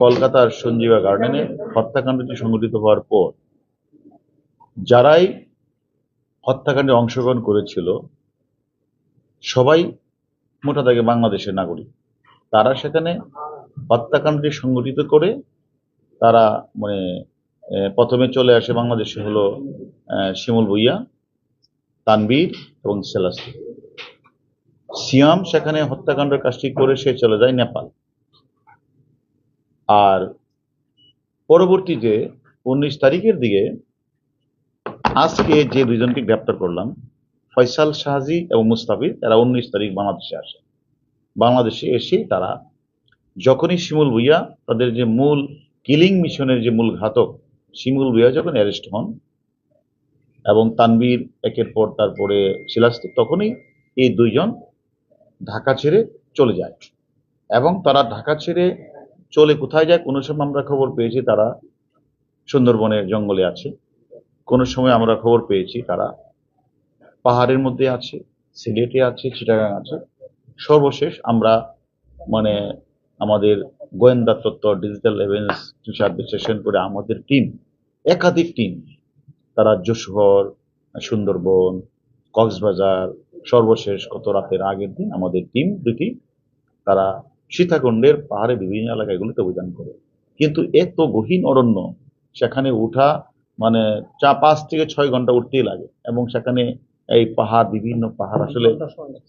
কলকাতার সঞ্জীবা গার্ডেনে হত্যাকাণ্ডটি সংঘটিত হওয়ার পর যারাই হত্যাকাণ্ডে অংশগ্রহণ করেছিল, সবাই মোটা দাগে বাংলাদেশের নাগরিক। তারা সেখানে হত্যাকাণ্ডটি সংগঠিত করে তারা মানে প্রথমে চলে আসে বাংলাদেশে হলো শিমুল ভুইয়া তানবীর এবং সেলাস্তি। সিয়াম সেখানে হত্যাকাণ্ডের কাজটি করে সে চলে যায় নেপাল। আর পরবর্তীতে উনিশ তারিখের দিকে আজকে যে দুইজনকে গ্রেপ্তার করলাম, ফয়সাল শাহজি এবং মুস্তাফিজ এরা উনিশ তারিখ বাংলাদেশে আসে। বাংলাদেশে এসে তারা যখনই শিমুল ভুইয়া তাদের যে মূল কিলিং মিশনের যে মূল ঘাতক শিমুল ভুইয়া যখন অ্যারেস্ট হন এবং তানবীর একের পর তারপরে শিলাস্তি, তখনই এই দুইজন ঢাকা ছেড়ে চলে যায় এবং তারা ঢাকা ছেড়ে চলে কোথায় যায়, কোনো সময় আমরা খবর পেয়েছি তারা সুন্দরবনের জঙ্গলে আছে। কোনো সময় আমরা খবর পেয়েছি তারা পাহাড়ের মধ্যে আছে, সিলেটে আছে, চিটাগাং আছে। সর্বশেষ আমরা মানে আমাদের গোয়েন্দা তত্ত্ব, ডিজিটাল এভিডেন্স হিসাব বিশ্লেষণ করে আমাদের টিম, একাধিক টিম, তারা যশোহর সুন্দরবন, কক্সবাজার, সর্বশেষ গত রাতের আগের দিন আমাদের টিম দুটি, তারা সীতাকুণ্ডের পাহাড়ে বিভিন্ন এলাকাগুলিতে অভিযান করে। কিন্তু এত গহীন অরণ্য, সেখানে উঠা মানে চা পাঁচ থেকে ছয় ঘণ্টা উঠতেই লাগে এবং সেখানে এই পাহাড়, বিভিন্ন পাহাড় আসলে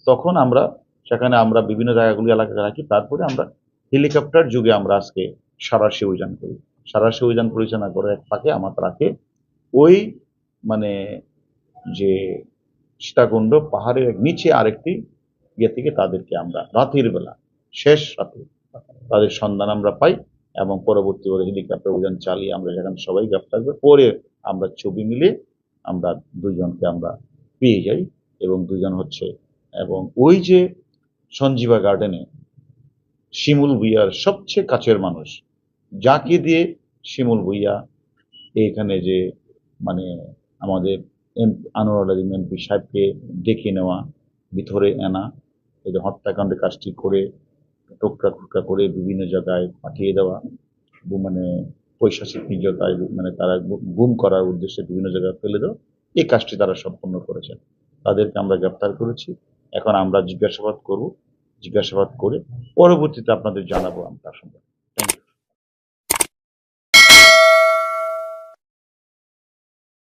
তখন আমরা সেখানে আমরা বিভিন্ন জায়গাগুলি এলাকায় রাখি। তারপরে আমরা হেলিকপ্টার যুগে আমরা আজকে সারাশি অভিযান করি। সারাশি অভিযান পরিচালনা করে এক ফাঁকে আমার তাকে ওই মানে যে সীতাকুণ্ড পাহাড়ের নিচে আরেকটি ইয়ে থেকে তাদেরকে আমরা রাতের বেলা শেষ রাতে তাদের সন্ধান আমরা পাই এবং পরবর্তী ওর হেলিকপ্টার অভিযান চালিয়ে আমরা সেখানে সবাই গ্রেপ্তার করি পরে আমরা ছবি মিলে আমরা দুইজনকে আমরা পেয়ে যাই এবং দুজন হচ্ছে এবং ওই যে সঞ্জীবা গার্ডেনে শিমুল ভুইয়ার সবচেয়ে কাছের মানুষ, যাকে দিয়ে শিমুল ভুইয়া এইখানে যে মানে আমাদের এম, আনোয়ার আলী এমপি সাহেবকে ডেকে নেওয়া, ভিতরে আনা, এই যে হত্যাকাণ্ডের কাজটি করে টোকরা টুকরা করে বিভিন্ন জায়গায় পাঠিয়ে দেওয়া মানে পৈশাচিক নির্যাতায় মানে তারা গুম করার উদ্দেশ্যে বিভিন্ন জায়গায় ফেলে দেওয়া, এই কাজটি তারা সম্পন্ন করেছেন। তাদেরকে আমরা গ্রেপ্তার করেছি। এখন আমরা জিজ্ঞাসাবাদ করব, জিজ্ঞাসাবাদ করে পরবর্তীতে আপনাদের জানাব আমরা তার সম্পর্কে।